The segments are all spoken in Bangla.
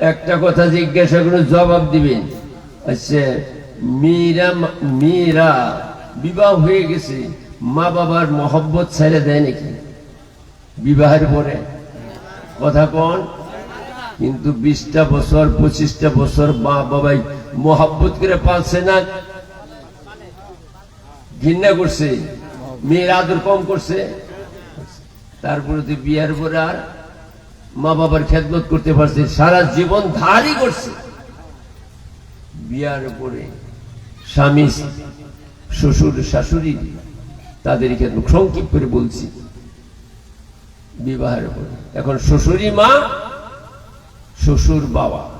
একটা কথা জিজ্ঞাসা করে জবাব দিবেন। আচ্ছা মেয়েরা মেয়েরা বিবাহ হয়ে গেছে, মা বাবার মহব্বত ছেড়ে দেয় নাকি? বিবাহের পরে। কথা কোন। কিন্তু বিশটা বছর, পঁচিশটা বছর মা বাবাই মোহাব্বত করে পাচ্ছে না। ঘৃণা করছে। মেয়ের আদর কম করছে। তারপরে তো বিয়ার পরে আর মা বাবার খেদমত করতে পারছে। সারা জীবন ধারই করছে। বিয়ার পরে স্বামী, শ্বশুর, শাশুড়ি তাদের খেদমত সংক্ষিপ্ত করে বলছি। বিবাহের পরে। এখন শ্বশুরি মা, শ্বশুর বাবা।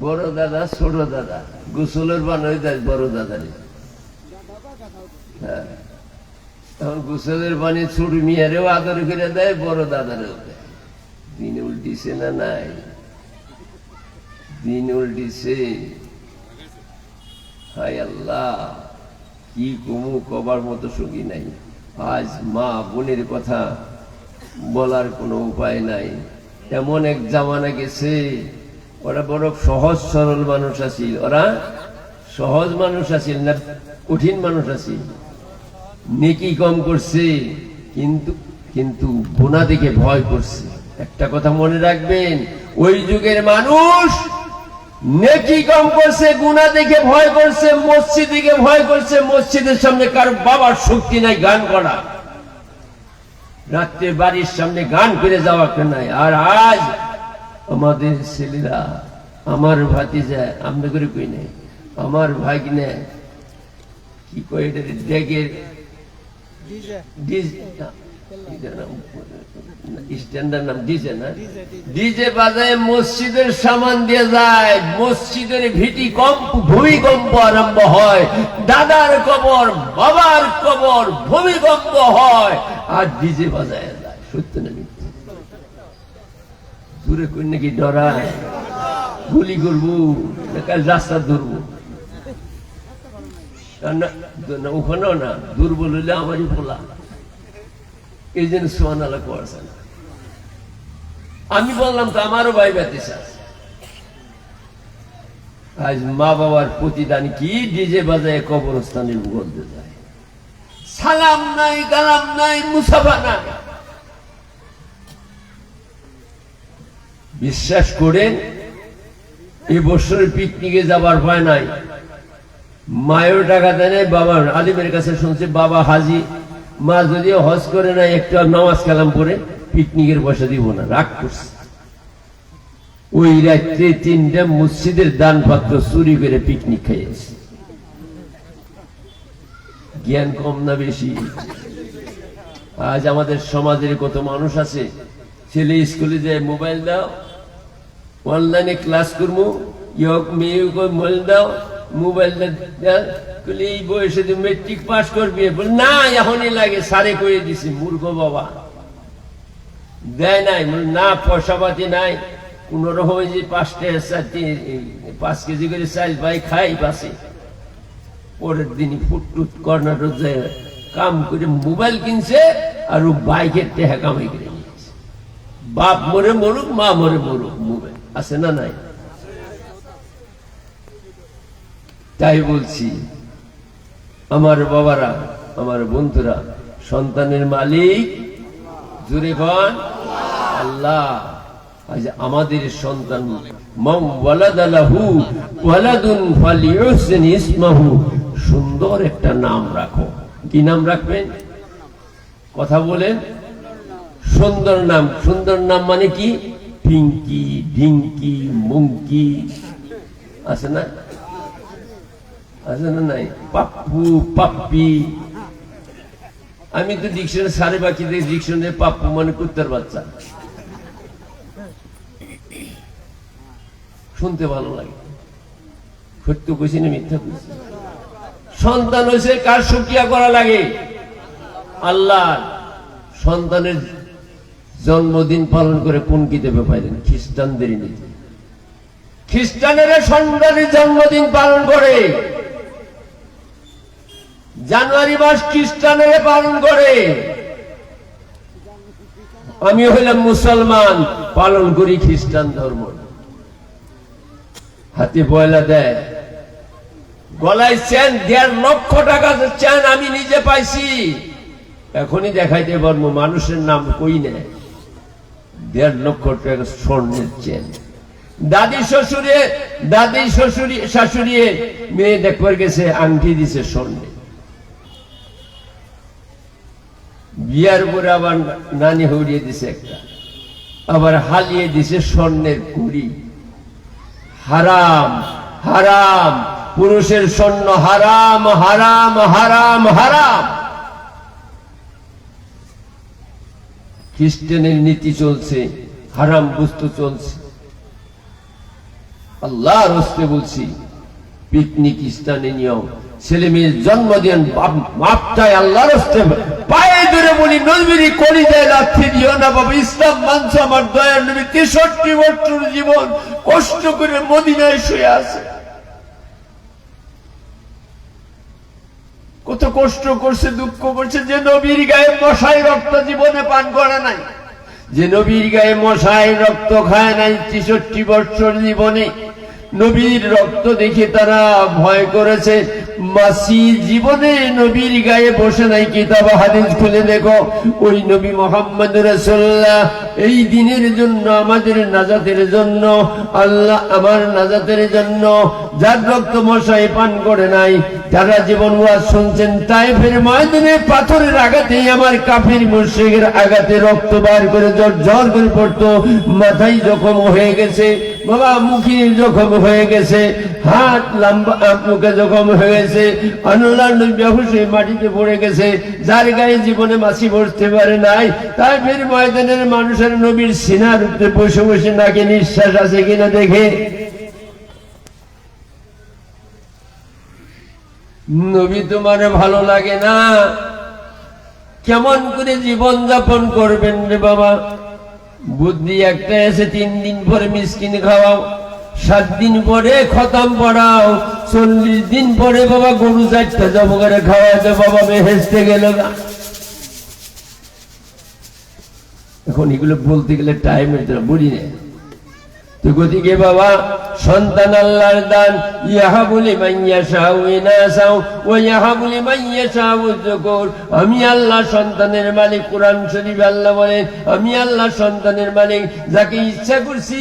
বড় দাদা, ছোট দাদা। গোসলের বানাই দেয় বড় দাদারে। হ্যাঁ। এখন গোসলের ছোট মেয়েরেও আদর করে দেয়, বড় দাদারেও দেয়। দিন উল্টিছে না নাই? দিন উল্টিছে। হায় আল্লাহ, কি কমু কবার মতো সঙ্গী নাই। আজ মা বোনের কথা বলার কোনো উপায় নাই। এমন এক জামানা গেছে ওরা বড় সহজ সরল মানুষ আছিল। ওরা সহজ মানুষ আছিল না কঠিন মানুষ আছিল। নেকি কম করছে, কিন্তু কিন্তু গুণা দেখে ভয় করছে। একটা কথা মনে রাখবেন, ওই যুগের মানুষ নেকি কম করছে, গুণা দেখে ভয় করছে, মসজিদ দিকে ভয় করছে, মসজিদের সামনে কারও বাবার শক্তি নাই, গান করা। রাত্রে বাড়ির সামনে গান করে যাওয়া নাই? আর আজ আমাদের ছেলেরা আমার ভাতিজা আমরা করে কই নাই আমার ভাগনে কি কয় এটা নাম, স্ট্যান্ডার নাম ডিজে না? ডিজে বাজায় মসজিদের সামান দিয়ে যায় মসজিদের ভিটি কম্প ভূমিকম্প আরম্ভ হয় দাদার কবর বাবার কবর ভূমিকম্প হয় আর ডিজে বাজায় যায় সত্য না দূরে কই নাকি ডরায় গুলি করব রাস্তা ধরবো। ওখানেও না, দুর্বল হইলে আমারই বলা এই জন্য সোয়ান আলা করছে না। আমি বললাম তো আমারও ভাই ব্যতিস আজ মা বাবার প্রতিদান কি ডিজে বাজায় কবরস্থানে বলতে যায়। সালাম নাই, গালাম নাই, মুসাফা নাই। বিশ্বাস করেন এবছর পিকনিকে যাবার ভয় নাই। মায়ের টাকা দেয় নাই বাবা আলিমের কাছে শুনছে, বাবা হাজি, মা যদিও হজ করে নাই, একটু নামাজ কালাম পরে পিকনিকের পয়সা দিব না, রাগ করছে। ওই রাত্রে তিনটা মসজিদের দান পাত্র চুরি করে পিকনিক খাইয়েছে। জ্ঞান কম না বেশি? আজ আমাদের সমাজের কত মানুষ আছে, ছেলে স্কুলে যায় মোবাইল দাও অনলাইনে ক্লাস করব ইয়ক মেয়ে মোবাইল দাও মোবাইল বলে এই বয়সে তুই মেট্রিক পাস করবি বলে না এখনই লাগে সারে কয়ে দিছি মূর্খ বাবা দেয় নাই না পয়সা পাতি নাই কোন রকম যে পাঁচটা চারটি পাঁচ কেজি করে চাল পাই খাই পাশে পরের দিন ফুটটুট কর্ণাটক যায় কাম করে মোবাইল কিনছে আর ও বাইকের টেহা কামাই করে বাপ মরে মরুক মা মরে মরুক মোবাইল আছে না নাই? তাই বলছি, আমার বাবারা, আমার বন্ধুরা, সন্তানের মালিক, জুড়ে কন আল্লাহ আমাদের সন্তান ওয়ালাদুন সুন্দর একটা নাম রাখো। কি নাম রাখবেন? কথা বলেন। সুন্দর নাম সুন্দর নাম মানে কি? পিঙ্কি ঢিঙ্কি, মুঙ্কি। আছে না? আছে না নাই? আমি তো ডিকশনারি সারে বাকি ডিকশনারি পাপ্পু মানে কুত্তার বাচ্চা। শুনতে ভালো লাগে। সত্য কইছি না মিথ্যা কইছি? সন্তান হয়েছে কার সুকিয়া করা লাগে? আল্লাহ সন্তানের জন্মদিন পালন করে কোন কিতাবে পাইলেন? খ্রিস্টানদের নীতি। খ্রিস্টানেরা সন্তানের জন্মদিন পালন করে। জানুয়ারি মাস খ্রিস্টানেরা পালন করে। আমি হইলাম মুসলমান, পালন করি খ্রিস্টান ধর্ম। হাতে পয়লা দেয়। গলায় চেন, দেড় লক্ষ টাকা চেন আমি নিজে পাইছি। এখনই দেখাইতে পারব, মানুষের নাম কই নেয়? দেড় লক্ষ টাকা স্বর্ণের চেন। দাদি শ্বশুরে, দাদি শ্বশুরি, শাশুড়িয়ে মেয়ে দেখবার গেছে, আংটি দিছে স্বর্ণে। বিয়ার পরে আবার নানি হরিয়ে দিছে একটা। আবার হালিয়ে দিছে স্বর্ণের কুড়ি। হারাম হারাম, পুরুষের স্বর্ণ হারাম হারাম হারাম হারাম। খ্রিস্টানের নীতি চলছে, হারাম বস্তু চলছে। আল্লাহ রস্তে বলছি, পিকনিক স্থানে নিয়ম। ছেলে মেয়ের জন্মদিন বাপ- বাপটাই আল্লাহ রস্তে পায়ে ধরে বলি, নবীরি করি যায় লাথি দিও না বাবা, ইসলাম মানছে আমার দয়ার নবী, তেষট্টি বছর জীবন কষ্ট করে মদিনায় শুয়ে আছে। কত কষ্ট করছে, দুঃখ করছে, যে নবীর গায়ে মশাই রক্ত জীবনে পান করে নাই। যে নবীর গায়ে মশাই রক্ত খায় নাই তেষট্টি বৎসর জীবনে, নবীর রক্ত দেখে তারা ভয় করেছে। রক্ত যারা জীবন শুনছেন, তাইফের ময়দানে পাথরের আমার আঘাতে রক্ত বার করে জ্বর জ্বর করে পড়তো, মাথায় জখম হয়ে গেছে, বাবা, মুখে জখম হয়ে গেছে, হাত লম্বা মুখে জখম হয়ে আল্লাহ ব্যবসায়ী মাটিতে পড়ে গেছে, যার গায়ে জীবনে মাছি বসতে পারে নাই তাই ফের ময়দানের মানুষের নবীর সিনার উপরে বসে বসে নাকি নিঃশ্বাস আছে কিনা দেখে। নবী তোমার ভালো লাগে না? কেমন করে জীবন যাপন করবেন রে বাবা? বুদ্ধি একটা এসে তিন দিন পরে মিসকিন খাওয়াও। সাত দিন পরে খতম পড়াও, চল্লিশ দিন পরে বাবা গরু চারটা জব করে খাওয়াতে বাবা বেহেসতে গেল না এখন এগুলো বলতে গেলে জন্য বলি না। তো গতিকে বাবা, সন্তান আল্লাহর দান ইহা বলি মাইয়া সাউ ইনাসাও ও ইহা বলি মাইয়া সাউ যুকুর আমি আল্লাহ সন্তানের মালিক, কোরআন শরীফ আল্লাহ বলেন, আমি আল্লাহ সন্তানের মালিক, যাকে ইচ্ছা করছি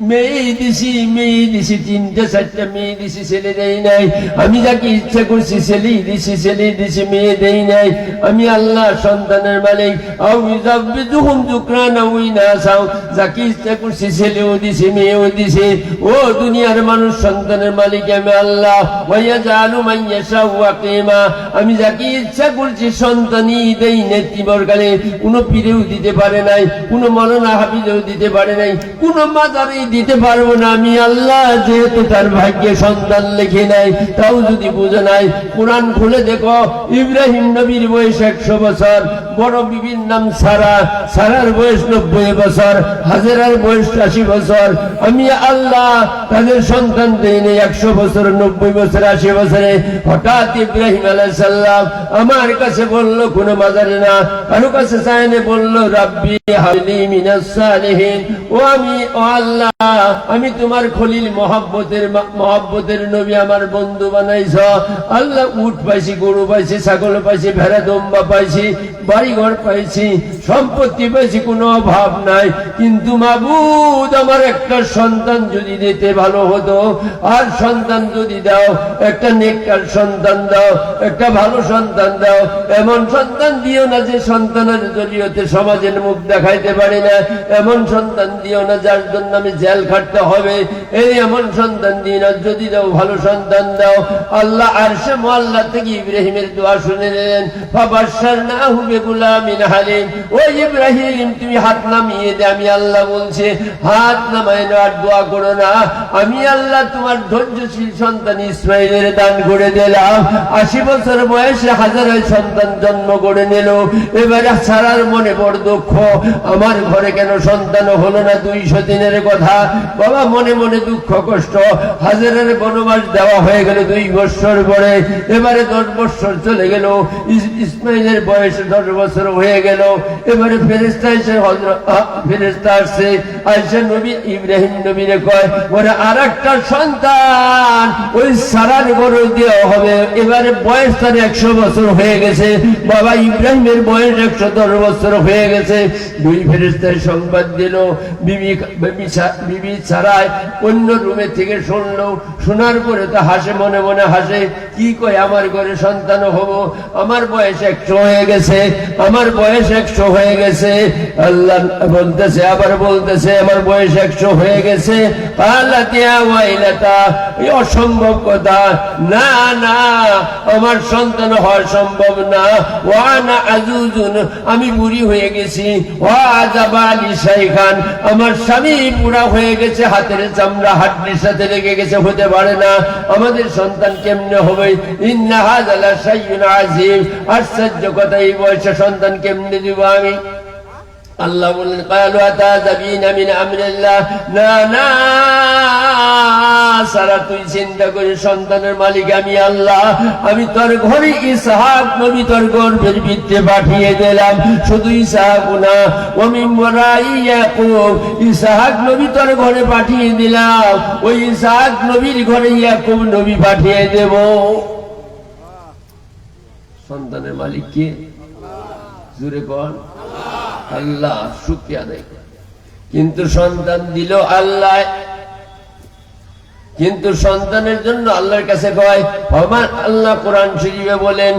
মেয়ে দিছি মেয়ে দিছি তিনটে মেয়ে দিছি ছেলে দেই নাই। আমি যাকে ইচ্ছা করছি ছেলে দিছি ছেলে দিছি মেয়ে দেই নাই। আমি আল্লাহ সন্তানের মালিক। আউ ইজাবিদুহুম যুকরানা উইনাসাও যাকে ইচ্ছা করছি ছেলেও দিছি, মেয়েও দিছি। ও দুনিয়ার মানুষ সন্তানের মালিক আমি আল্লাহ। ওয়াইয়াজালু মান ইয়াশাউ ওয়াকিমা আমি যাকে ইচ্ছা করছি সন্তানই দেই নেতৃবরকালে কোনো পীরেও দিতে পারে নাই, কোনো মরনা হাফিজেও দিতে পারে নাই, কোনো মাদারেই দিতে পারব না। আমি আল্লাহ যেহেতু তার ভাগ্যে সন্তান লিখে নাই তাও যদি বুঝে নাই, কোরআন খুলে দেখো, ইব্রাহিম নবীর বয়স একশো বছর, বড় বিবির নাম সারা, সারার বয়স নব্বই বছর, হাজারার বয়স আশি বছর। আমি আল্লাহ তাদের সন্তান দেয়নি একশো বছর, নব্বই বছর, আশি বছরে। হঠাৎ ইব্রাহিম আলাইসাল্লাম আমার কাছে বলল, কোনো মাজারে না। কারও কাছে চায়নি, বলল, রাব্বি হাবলি মিনাস ও আমি, ও আল্লাহ আমি তোমার খলিল মহাব্বতের মহাব্বতের নবী আমার বন্ধু বানাইছ। আল্লাহ উট পাইছি, গরু পাইছি, ছাগল পাইছি, ভেড়া, দম্বা পাইছি, বাড়িঘর পাইছি, সম্পত্তি পাইছি, কোনো অভাব নাই। কিন্তু মাবুদ আমার একটা সন্তান যদি দিতে ভালো হতো, আর সন্তান যদি দাও, একটা নেককার সন্তান দাও, একটা ভালো সন্তান দাও, এমন সন্তান দিও না যে সন্তানের জড়িয়তে সমাজের মুখ দেখাইতে পারি না। এমন সন্তান দিও না যার জন্য আমি জেল খাটতে হবে। এই এমন সন্তান দিন, আর যদি দাও ভালো সন্তান দাও, আল্লাহ আর সে মোয়াল্লা থেকে ইব্রাহিমের দোয়া শুনে নিলেন বাবাসার না হুবে গুলামিন হালিম। ও ইব্রাহিম, তুমি হাত নামিয়ে দে, আমি আল্লাহ বলছে, হাত নামায় না আর দোয়া করো না। আমি আল্লাহ তোমার ধৈর্যশীল সন্তান ইসমাইলের দান করে দিলাম। আশি বছর বয়সে হাজার সন্তান জন্ম করে নিল। এবারে সারার মনে বড় দুঃখ। আমার ঘরে কেন সন্তান হলো না? দুইশো দিনের কথা। বাবা, মনে মনে দুঃখ, কষ্ট। হাজারের বনবাস দেওয়া হয়ে গেল দুই বছর পরে। এবারে দশ বছর চলে গেল। ইসমাইলের বয়স দশ বছর হয়ে গেল। এবারে ফেরেস্তা এসে ফেরেস্তা আসছে। আইসা নবী, ইব্রাহিম নবীরে কয়, ওরা আর একটা সন্তান, ওই সারার গরু দেওয়া হবে। এবারে বয়স তার একশো বছর হয়ে গেছে। বাবা, ইব্রাহিমের বয়স একশো দশ বছর হয়ে গেছে। দুই ফেরেস্তায় সংবাদ দিল। বিবি বিবি ছাড়ায় অন্য রুমে থেকে শুনলো। শোনার পরে তো হাসে, মনে মনে হাসে, কি কয় আমার ঘরে সন্তান হব? আমার বয়স একশো হয়ে গেছে, আমার বয়স একশো হয়ে গেছে। আল্লাহ বলতেছে, আবার বলতেছে, আমার বয়স একশো হয়ে গেছে। অসম্ভব কথা। না না, আমার সন্তান হওয়া সম্ভব না। ওয়ানা আজুজুন, আমি বুড়ি হয়ে গেছি। ওয়া আজাবা আলী শাইখান, আমার স্বামী বুড়া হয়ে গেছে, হাতের চামড়া হাড্ডির সাথে লেগে গেছে, হতে পারে না। আমাদের সন্তান কেমনে হবে? ইন্না হাজালা সাইয়ুন আজিম আশ্চর্য কথা এই বয়সে সন্তান কেমনে দিব আমি? আল্লাহ বললেন, কালু না সারা তুই চিন্তা করে সন্তানের মালিক আমি আল্লাহ। আমি তোর ঘরে তোর গর্ভের ভিত্তে পাঠিয়ে দিলাম। শুধু ইসহাক না ওমি তোর ঘরে পাঠিয়ে দিলাম। ওই ইসহাক নবীর ঘরে ইয়াকুব নবী পাঠিয়ে দেব। সন্তানের মালিক কে জুড়ে আল্লাহ শুক্রিয়া দেয় কিন্তু সন্তান দিল আল্লাহ কিন্তু সন্তানের জন্য আল্লাহর কাছে কয় আল্লাহ কোরআন শরীফে বলেন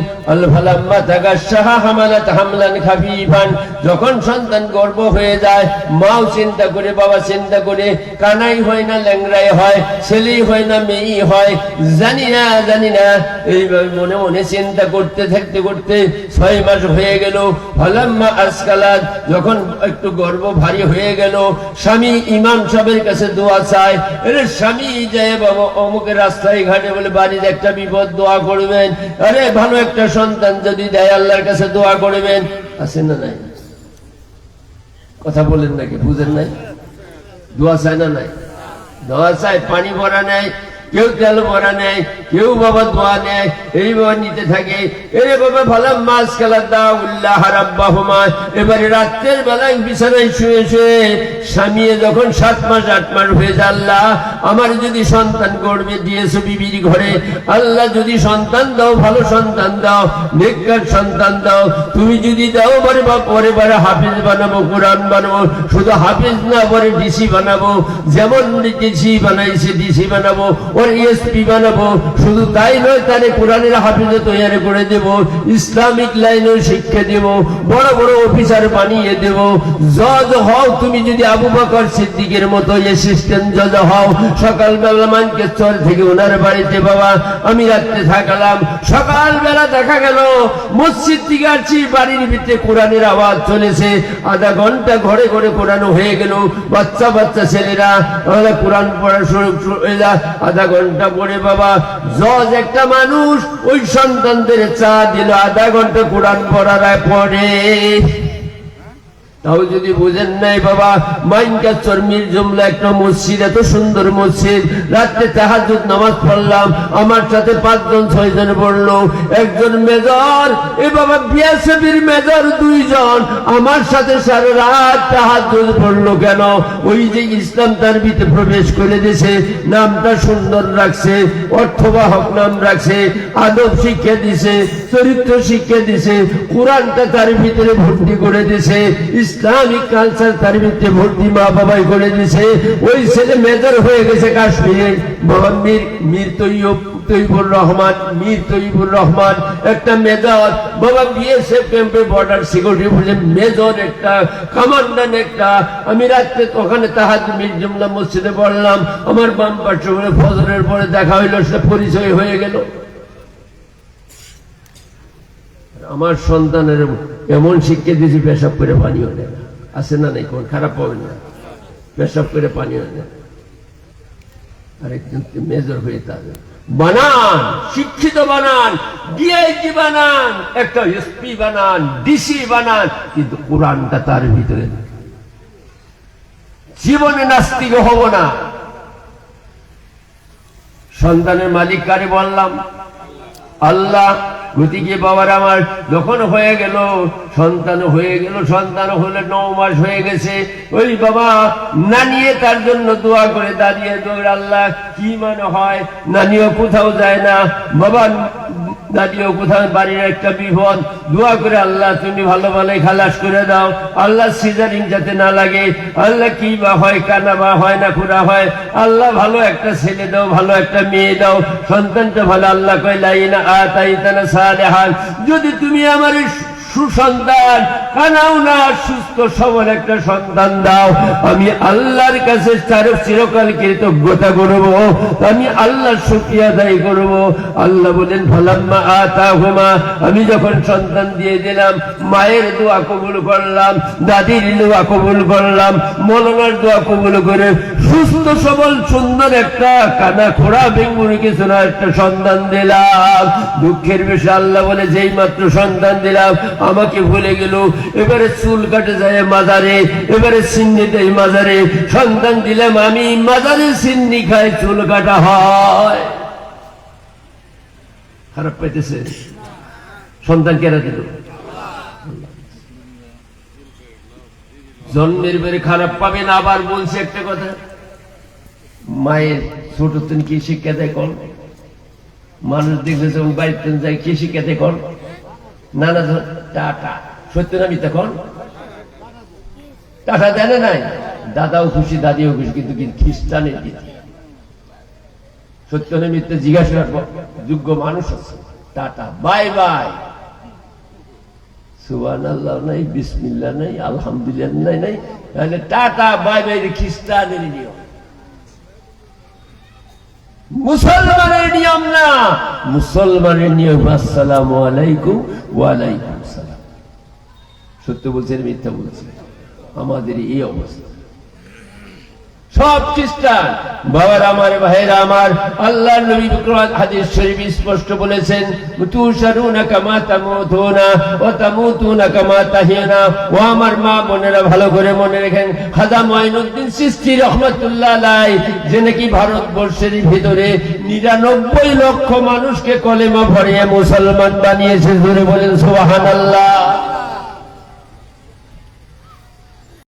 যখন সন্তান গর্ভ হয়ে যায়, মাও চিন্তা করে, বাবা চিন্তা করে, কানাই হয় না ল্যাংরাই হয়, ছেলেই হয় না, মেয়েই হয়, জানি না জানি না। এইভাবে মনে মনে চিন্তা করতে, থাকতে, করতে ছয় মাস হয়ে গেল। ফালাম্মা আজকালাত যখন একটু গর্ব ভারী হয়ে গেল, স্বামী ইমাম সাহেবের কাছে দোয়া চায় আরে স্বামী যায় অমুকের রাস্তায় ঘাটে বলে, বাড়ির একটা বিপদ, দোয়া করবেন। আরে, ভালো একটা সন্তান যদি দেয়, আল্লাহর কাছে দোয়া করবেন। আছে না নাই? কথা বলেন নাকি, বুঝেন নাই? দোয়া চায় না নাই? দোয়া চায়, পানি ভরা নেয়। কেউ তেল ভরা নেয়, কেউ বাবা দোয়া নেয়, এই বাবা নিতে থাকে। এরে বাবা ভালো মাছ খেলা দাও, উল্লাহ রাব্বা এবারে রাত্রের বেলায় বিছানায় শুয়ে শুয়ে স্বামী যখন সাত মাস, আট মাস হয়ে যায়, আল্লাহ, আমার যদি সন্তান গড়বে, দিয়েছ বিবির ঘরে। আল্লাহ, যদি সন্তান দাও, ভালো সন্তান দাও, নেককার সন্তান দাও। তুমি যদি দাও পরে বা পরে বারে হাফিজ বানাবো, কোরআন বানাবো, শুধু হাফিজ না, পরে ডিসি বানাবো। যেমন ডিসি বানাইছে, ডিসি বানাবো। ওর এসপি বানাবো। শুধু তাই নয়, তারে কোরআনের হাফিজে তৈরি করে দেব, ইসলামিক লাইনেও শিক্ষা দেব, বড় বড় অফিসার বানিয়ে দেব। জজ হও, তুমি যদি আবু বকর সিদ্দিকের মতো অ্যাসিস্ট্যান্ট জজ হও, সকালবেলা মানকেশ্বর থেকে ওনার বাড়িতে বাবা, আমি রাত্রে থাকলাম। সকালবেলা দেখা গেল, মসজিদ থেকে আসছি, বাড়ির ভিতরে কোরআনের আওয়াজ চলেছে। আধা ঘণ্টা ঘরে ঘরে কোরআন হয়ে গেল। বাচ্চা বাচ্চা ছেলেরা কোরআন পড়া শুরু আধা ঘণ্টা পরে বাবা, জজ একটা মানুষ, ওই সন্তানদের চা দিল, আধা ঘণ্টা কোরআন পড়ার পরে তাও যদি বুঝেন নাই বাবা মাইনকা চর্মির জমলা একটা মসজিদ, এত সুন্দর মসজিদ। রাত্রে তাহাজুদ নামাজ পড়লাম, আমার সাথে পাঁচজন, ছয়জন পড়ল। একজন মেজর, এ বাবা বিয়াসেবির মেজর দুইজন। আমার সাথে সারা রাত তাহাজুদ পড়ল কেন? ওই যে ইসলাম তার ভিতরে প্রবেশ করে দিয়েছে, নামটা সুন্দর রাখছে, অর্থবাহক নাম রাখছে, আদব শিক্ষা দিছে চরিত্র শিক্ষা দিছে কোরআনটা তার ভিতরে ভর্তি করে দিছে ইসলামিক কালচার তার ভিতরে ভর্তি মা বাবাই করে দিছে ওই ছেলে মেজর হয়ে গেছে কাশ্মীরে। বাবা মীর তৈয়ব তৈবুর রহমান, মীর তৈবুর রহমান একটা মেজর। বাবা বিএসএফ ক্যাম্পে বর্ডার সিকিউরিটি ফোর্সের মেজর একটা কমান্ডান্ট একটা। আমি রাত্রে ওখানে তাহাজ মসজিদে পড়লাম। আমার বাম পাশে বলে ফজরের পরে দেখা হইল, সে পরিচয় হয়ে গেল। আমার সন্তানের এমন শিক্ষা দিয়েছি, পেশাব করে পানিও নেয় আছে না নাই? কোন খারাপ পাবেন না। পেশাব করে পানিও নেয় আরেকজন মেজর হয়ে তাদের বানান! শিক্ষিত বানান! ডিআইজি বানান! একটা এসপি বানান, ডিসি বানান, কিন্তু কোরআনটা তার ভিতরে। জীবনে নাস্তিক হব না। সন্তানের মালিক কারে বললাম? আল্লাহ গতিকে বাবার আমার যখন হয়ে গেল, সন্তান হয়ে গেল, সন্তান হলে ন মাস হয়ে গেছে। ওই বাবা নানিয়ে তার জন্য দোয়া করে দাঁড়িয়ে দৌড়, আল্লাহ, কি মানে হয়? নানিও কোথাও যায় না। বাবা দাঁড়িয়েও কোথাও বাড়ির একটা বিপদ দোয়া করে আল্লাহ তুমি ভালো ভালো খালাস করে দাও। আল্লাহ সিজারিং যাতে না লাগে, আল্লাহ কি বা হয়, কানা বা হয় না খুরা হয়, আল্লাহ ভালো একটা ছেলে দাও, ভালো একটা মেয়ে দাও, সন্তানটা ভালো, আল্লাহ কয়, লাইনা আ তাই তানা সালেহান। যদি তুমি আমার সুসন্তান, কানাও না, সুস্থ সবল একটা সন্তান দাও। আমি আল্লাহর কাছে চিরকাল কৃতজ্ঞতা করব। আমি আল্লাহর শুক্রিয়া আদায় করব। আল্লাহ বলেন, ফালাম্মা আতা হুমা আমি যখন সন্তান দিয়ে দিলাম, মায়ের দোয়া কবুল করলাম, দাদির দোয়া কবুল করলাম, মলনার দোয়া কবুল করে সুস্থ সবল সুন্দর একটা কানা খোড়া বেঙ্গুনি কিছু না একটা সন্তান দিলাম। দুঃখের বিষয় আল্লাহ বলে, যেই মাত্র সন্তান দিলাম, আমাকে ভুলে গেল। এবারে চুল কাটে যায় মাজারে, এবারে সিন্নি দেয় মাজারে। সন্তান দিলাম আমি, মাজারে সিন্নি খাই চুল কাটা হয়। খারাপ পাইতেছে। সন্তান কেরা দিল? জন্মের বেড়ে খারাপ পাবেন আবার বলছে একটা কথা। মায়ের ছোট তুমি কি শিক্ষা দেয় মানুষ দেখবে যখন বাড়িতে যায়, কি শিক্ষা দেয় কর? নানা টাটা। সত্য না মিথ্যা কর? টাটা দেয় না নাই? দাদাও খুশি, দাদিও খুশি, কিন্তু খ্রিস্টানের দিকে সত্য না মিথ্যা জিজ্ঞাসা যোগ্য মানুষ আছে। টাটা। Bye bye. সুবান আল্লাহ নাই বিসমিল্লা নাই, আলহামদুলিল্লাহ নাই নাই। তাহলে টাটা, বাই বাই খ্রিস্টানের নিয়ম মুসলমানের নিয়ম না। মুসলমানের নিয়ম, আসসালাম আলাইকুম ওয়ালাইকুম সালাম। সত্য বলছেন, মিথ্যা বলছেন? আমাদের এই অবস্থা। সব খ্রিস্টান। বাবার আমার, ভাইয়েরা আমার আল্লাহ নবী বিক্রম হাদিস শরীফ স্পষ্ট বলেছেন তুশারুনা কামা তামুতুনা, ও তামুতুনা কামা তাহিয়ানা। ও আমার মা, বোনেরা ভালো করে মনে রেখেন খাজা মঈনুদ্দিন সৃষ্টি রহমতুল্লাহ আলাই যে নাকি ভারতবর্ষের ভিতরে নিরানব্বই লক্ষ মানুষকে কলেমা ভরিয়ে মুসলমান বানিয়েছে ধরে বলেন সুবহানাল্লাহ।